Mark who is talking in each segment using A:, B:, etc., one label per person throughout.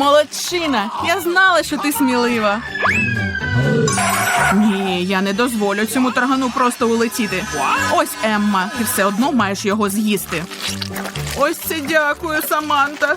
A: Молодчина! Я знала, що ти смілива. Ні, я не дозволю цьому таргану просто улетіти. Ось Емма, ти все одно маєш його з'їсти. Ось це дякую, Саманта.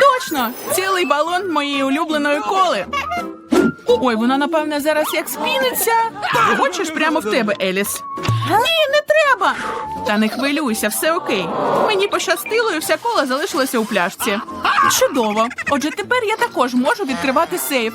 A: Точно! Цілий балон моєї улюбленої коли. Ой, вона, напевне, зараз як спіниться. Хочеш прямо в тебе, Еліс? Ні, не треба. Та не хвилюйся, все окей. Мені пощастило, і вся кола залишилася у пляшці. Чудово. Отже, тепер я також можу відкривати сейф.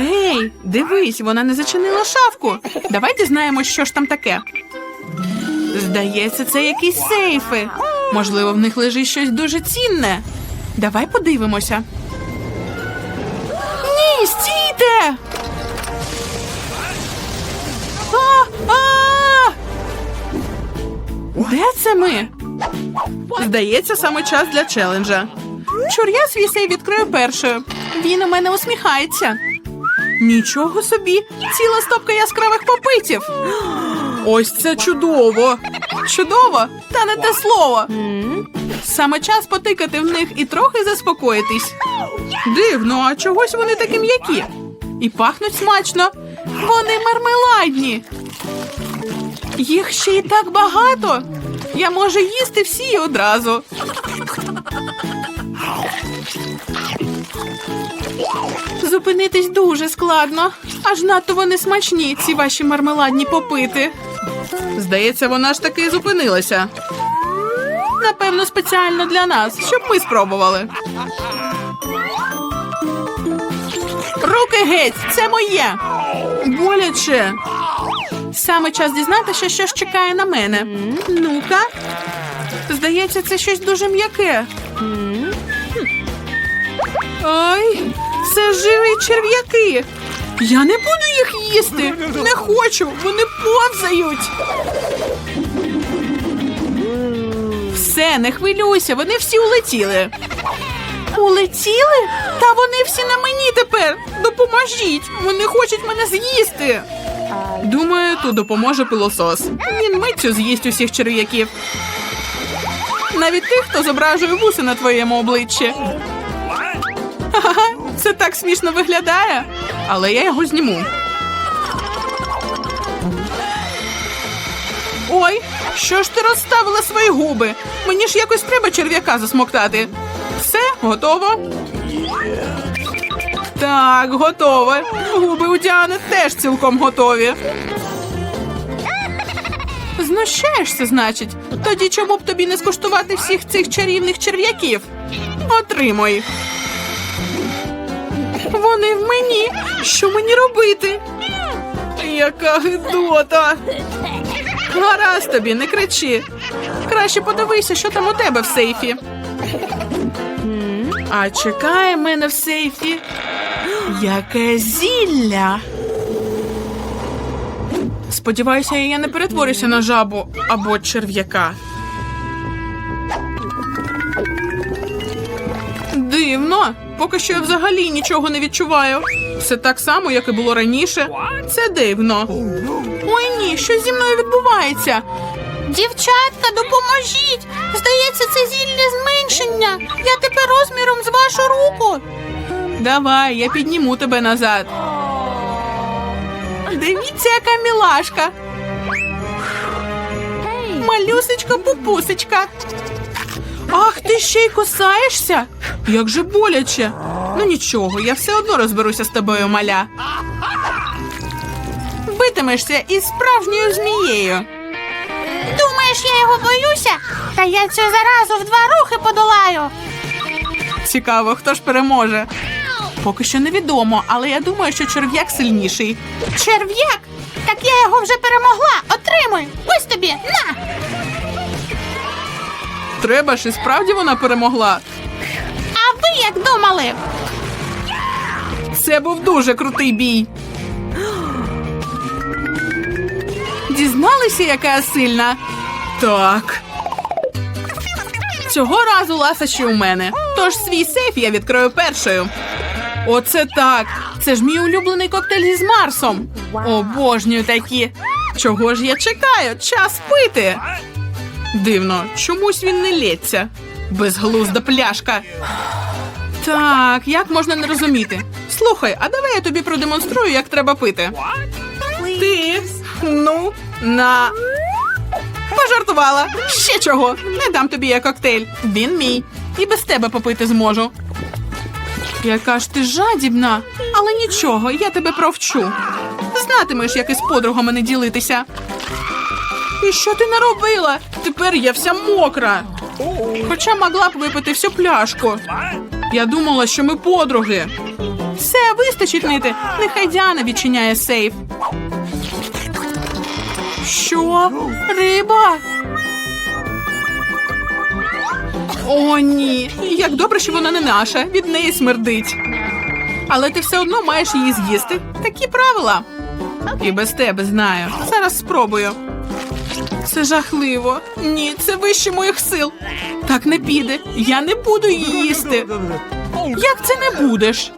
A: Ей, дивись, вона не зачинила шафку. Давай дізнаємось, що ж там таке. Здається, це якісь сейфи. Можливо, в них лежить щось дуже цінне. Давай подивимося. Ні, стійте! А, а! Де це ми? Здається, саме час для челенджа. Чур, я свій сей відкрию першою. Він у мене усміхається. Нічого собі! Ціла стопка яскравих попитів. Ось це чудово! Чудово! Та не те слово. Саме час потикати в них і трохи заспокоїтись. Дивно, а чогось вони такі м'які. І пахнуть смачно. Вони мармеладні. Їх ще й так багато. Я можу їсти всі одразу. Зупинитись дуже складно. Аж надто вони смачні, ці ваші мармеладні попити. Здається, вона ж таки зупинилася. Напевно, спеціально для нас, щоб ми спробували. Руки геть, це моє. Боляче. Саме час дізнатися, що ж чекає на мене. Ну-ка. Здається, це щось дуже м'яке. Ой, це живі черв'яки. Я не буду їх їсти. Не хочу. Вони повзають. Все, не хвилюйся, вони всі улетіли. Улетіли? Та вони всі на мені тепер. Допоможіть. Вони хочуть мене з'їсти. Думаю, тут допоможе пилосос. Він миттю з'їсть усіх черв'яків. Навіть тих, хто зображує вуси на твоєму обличчі. Це так смішно виглядає, але я його зніму. Ой, що ж ти розставила свої губи? Мені ж якось треба черв'яка засмоктати. Все, готово. Так, готове. Губи у Діани теж цілком готові. Знущаєшся, значить? Тоді чому б тобі не скуштувати всіх цих чарівних черв'яків? Отримай. Вони в мені. Що мені робити? Яка гидота. Гаразд тобі, не кричи. Краще подивися, що там у тебе в сейфі. А чекає мене в сейфі. Яке зілля. Сподіваюся, я не перетворюся на жабу або черв'яка. Дивно. Поки що я взагалі нічого не відчуваю. Все так само, як і було раніше. Це дивно. Ой ні, що зі мною відбувається?
B: Дівчатка, допоможіть! Здається, це зілля зменшення. Я тепер розміром з вашу руку.
A: Давай, я підніму тебе назад. Дивіться, яка мілашка. Малюсечка пупусечка. Ах, ти ще й кусаєшся? Як же боляче. Ну нічого, я все одно розберуся з тобою, маля. Битимешся із справжньою змією.
B: Думаєш, я його боюся? Та я цю заразу в два рухи подолаю.
A: Цікаво, хто ж переможе. Поки що невідомо, але я думаю, що черв'як сильніший.
B: Черв'як? Так я його вже перемогла. Отримуй. Ось тобі. На!
A: Треба ж і справді вона перемогла.
B: А ви як думали?
A: Це був дуже крутий бій. Дізналися, яка я сильна? Так. Цього разу ласощі у мене. Тож свій сейф я відкрию першою. Оце так. Це ж мій улюблений коктейль із Марсом. Обожнюю такі. Чого ж я чекаю? Час пити. Дивно, чомусь він не лється. Безглузда пляшка. Так, як можна не розуміти? Слухай, а давай я тобі продемонструю, як треба пити. Ти ну на пожартувала. Ще чого? Не дам тобі я коктейль. Він мій. І без тебе попити зможу. Яка ж ти жадібна, але нічого, я тебе провчу. Знатимеш, як із подругами не ділитися. І що ти наробила? Тепер я вся мокра. Хоча могла б випити всю пляшку. Я думала, що ми подруги. Все, вистачить нити. Нехай Діана відчиняє сейф. Що? Риба? О, ні. Як добре, що вона не наша. Від неї смердить. Але ти все одно маєш її з'їсти. Такі правила. І без тебе знаю. Зараз спробую. Це жахливо. Ні, це вище моїх сил. Так не піде. Я не буду її їсти. Як це не будеш?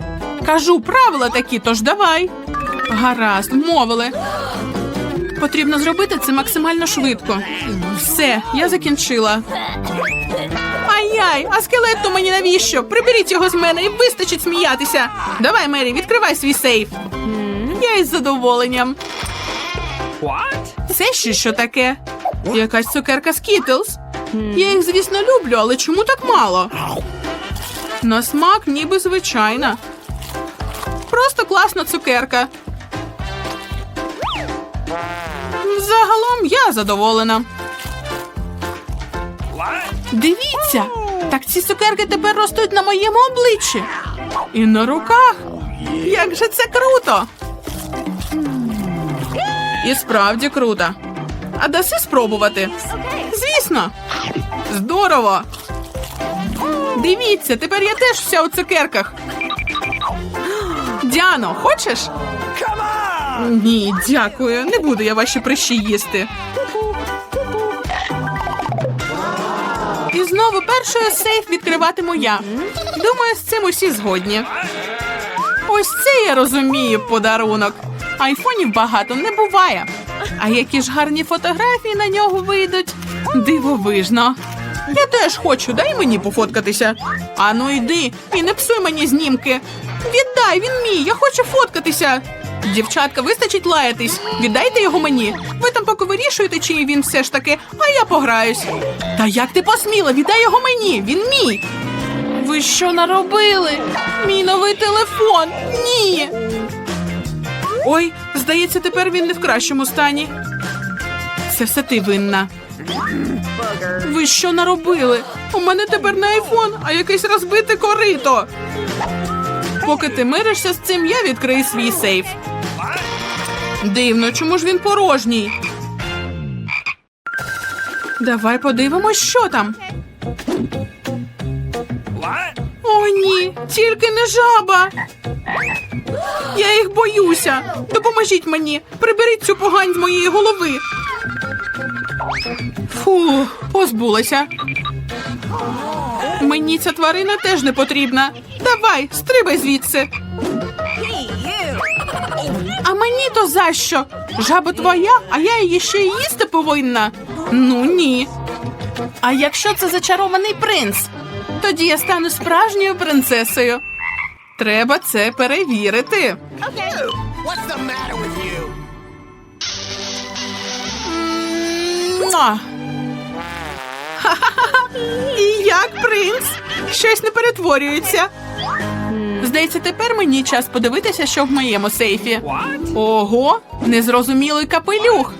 A: Кажу, правила такі, тож давай. Гаразд, мовили. Потрібно зробити це максимально швидко. Все, я закінчила. Ай-яй, а скелет то мені навіщо? Приберіть його з мене і вистачить сміятися. Давай, Мері, відкривай свій сейф. Я із задоволенням.
C: What?
A: Це ще що таке? Якась цукерка Skittles. Я їх, звісно, люблю, але чому так мало? На смак ніби звичайна. Просто класна цукерка. Загалом я задоволена. Дивіться, так ці цукерки тепер ростуть на моєму обличчі. І на руках. Як же це круто! І справді круто. А даси спробувати? Звісно. Здорово. Дивіться, тепер я теж вся у цукерках. Діано, хочеш? Ні, дякую. Не буду я ваші прищі їсти. Знову першою сейф відкриватиму я. Думаю, з цим усі згодні. Ось це я розумію подарунок. Айфонів багато не буває. А які ж гарні фотографії на нього вийдуть. Дивовижно. Я теж хочу, дай мені пофоткатися. Ану йди і не псуй мені знімки. Віддай, він мій, я хочу фоткатися. Дівчатка, вистачить лаятись. Віддайте його мені. Ви там поки вирішуєте, чи він все ж таки, а я пограюсь. Та як ти посміла? Віддай його мені, він мій. Ви що наробили? Мій новий телефон. Ні. Ой, здається, тепер він не в кращому стані. Це все ти винна. Ви що наробили? У мене тепер не айфон, а якесь розбите корито. Поки ти миришся з цим, я відкрию свій сейф. Дивно, чому ж він порожній? Давай подивимось, що там. О, ні, тільки не жаба. Я їх боюся. Допоможіть мені. Приберіть цю погань з моєї голови. Фу, позбулася. Мені ця тварина теж не потрібна. Давай, стрибай звідси. А мені то за що? Жаба твоя, а я її ще й їсти повинна. Ну ні. А якщо це зачарований принц? Тоді я стану справжньою принцесою. Треба це перевірити.
C: What's the matter with you?
A: І як принц? Щось не перетворюється. Здається, тепер мені час подивитися, що в моєму сейфі. Ого, незрозумілий капелюх.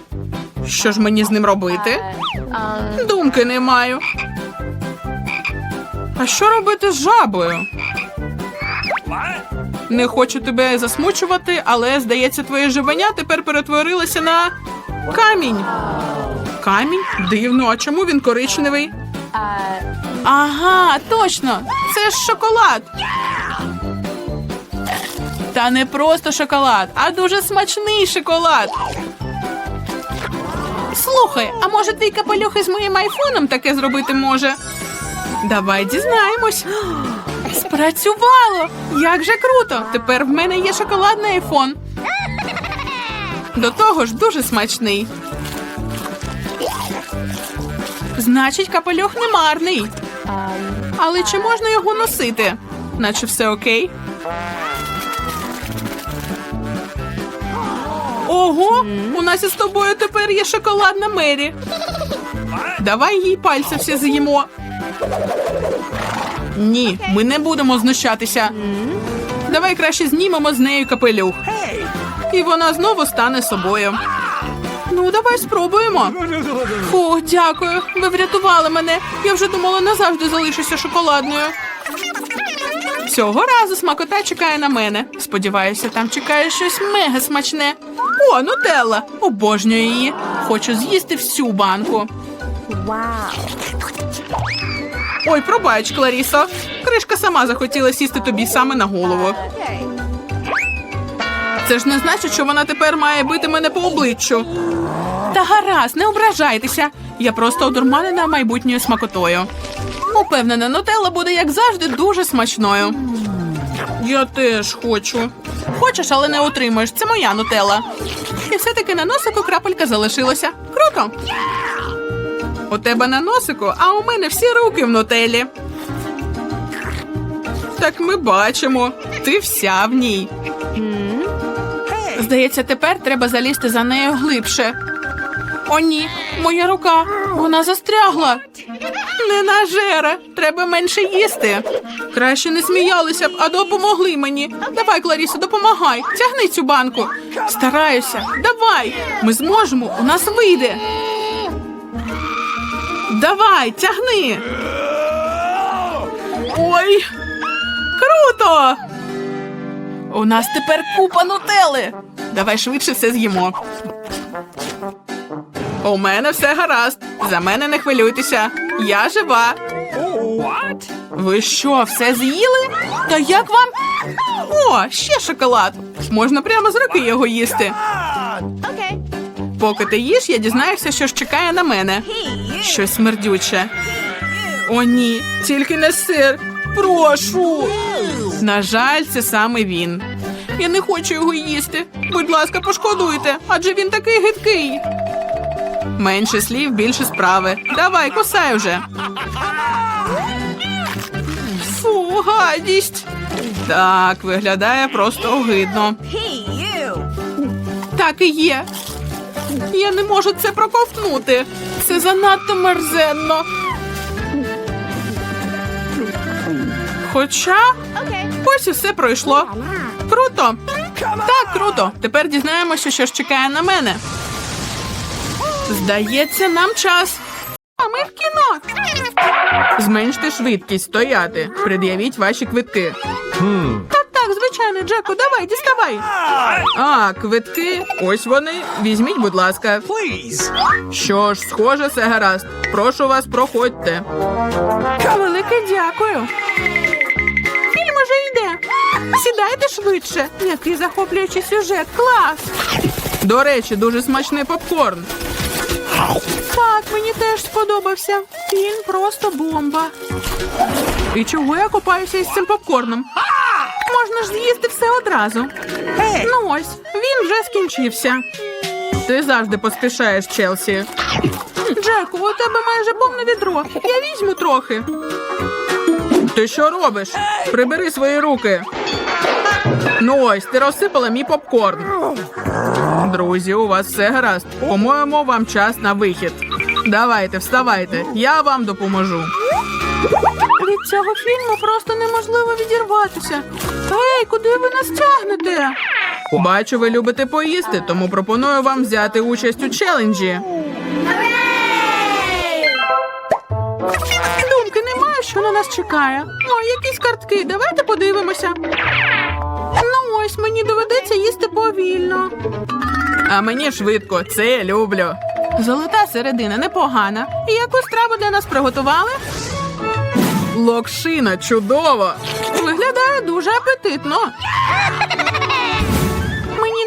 A: Що ж мені з ним робити? Думки не маю. А що робити з жабою? Не хочу тебе засмучувати, але здається, твоє живення тепер перетворилося на камінь. Камінь? Дивно, а чому він коричневий? Ага, точно! Це ж шоколад. Та не просто шоколад, а дуже смачний шоколад. Слухай, а може твій капелюх із моїм айфоном таке зробити може? Давай дізнаємось. Спрацювало! Як же круто! Тепер в мене є шоколадний айфон. До того ж дуже смачний. Значить, капелюх не марний. Але чи можна його носити? Наче все окей. Ого, у нас із тобою тепер є шоколадна Мері. Давай їй пальці всі з'їмо. Ні, ми не будемо знущатися. Давай краще знімемо з нею капелюх. І вона знову стане собою. Ну, давай спробуємо. Фу, дякую. Ви врятували мене. Я вже думала, назавжди залишуся шоколадною. Цього разу смакота чекає на мене. Сподіваюся, там чекає щось мега смачне. О, нутелла! Обожнюю її. Хочу з'їсти всю банку. Ой, пробач, Кларісо. Кришка сама захотіла сісти тобі саме на голову. Це ж не значить, що вона тепер має бити мене по обличчю. Та гаразд, не ображайтеся. Я просто одурманена майбутньою смакотою. Упевнена, нутелла буде, як завжди, дуже смачною. Я теж хочу. Хочеш, але не отримаєш. Це моя нутелла. І все-таки на носику крапелька залишилася. Круто. У тебе на носику, а у мене всі руки в нутелі. Так ми бачимо. Ти вся в ній. Здається, тепер треба залізти за нею глибше. О, ні, моя рука. Вона застрягла. Не нажера. Треба менше їсти. Краще не сміялися б, а допомогли мені. Давай, Кларісо, допомагай. Тягни цю банку. Стараюся. Давай. Ми зможемо. У нас вийде. Давай, тягни. Ой. Круто! У нас тепер купа нутели. Давай швидше все з'їмо. У мене все гаразд. За мене не хвилюйтеся. Я жива.
C: What?
A: Ви що, все з'їли? Та як вам? О, ще шоколад. Можна прямо з руки його їсти. Поки ти їш, я дізнаюся, що ж чекає на мене. Щось смердюче. О, ні, тільки не сир. Прошу. На жаль, це саме він. Я не хочу його їсти. Будь ласка, пошкодуйте, адже він такий гидкий. Менше слів, більше справи. Давай, кусай вже. Фу, гадість. Так, виглядає просто огидно. Так і є. Я не можу це проковтнути. Це занадто мерзенно. Хоча ось і все пройшло. Круто. Так, круто. Тепер дізнаємося, що ж чекає на мене. Здається, нам час. А ми в кіно. Зменште швидкість, стояти. Пред'явіть ваші квитки. Так, так, звичайно, Джеку, давай, діставай. А, квитки. Ось вони. Візьміть, будь ласка. Що ж, схоже, все гаразд. Прошу вас, проходьте. Велике дякую. Сідайте швидше. Який захоплюючий сюжет. Клас. До речі, дуже смачний попкорн. Так, мені теж сподобався. Фільм просто бомба. І чого я купаюся із цим попкорном? Можна ж з'їсти все одразу. Ну ось, він вже скінчився. Ти завжди поспішаєш, Челсі. Джеку, у тебе майже повне відро. Я візьму трохи. Ти що робиш? Прибери свої руки. Ну ось, ти розсипала мій попкорн. Друзі, у вас все гаразд. По-моєму, вам час на вихід. Давайте, вставайте, я вам допоможу. Від цього фільму просто неможливо відірватися. Ей, куди ви нас тягнете? Бачу, ви любите поїсти, тому пропоную вам взяти участь у челенджі. Що на нас чекає. О, якісь картки, давайте подивимося. Ну ось мені доведеться їсти повільно. А мені швидко, це я люблю. Золота середина непогана. І яку страву для нас приготували? Локшина, чудово! Виглядає дуже апетитно.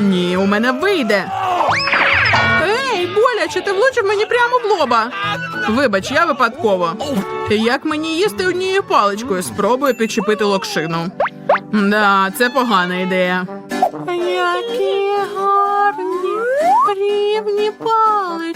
A: Ні, у мене вийде. Ей, боляче, ти влучив мені прямо в лоба. Вибач, я випадково. Як мені їсти однією паличкою? Спробую підчепити локшину. Да, це погана ідея. Які гарні рівні палички.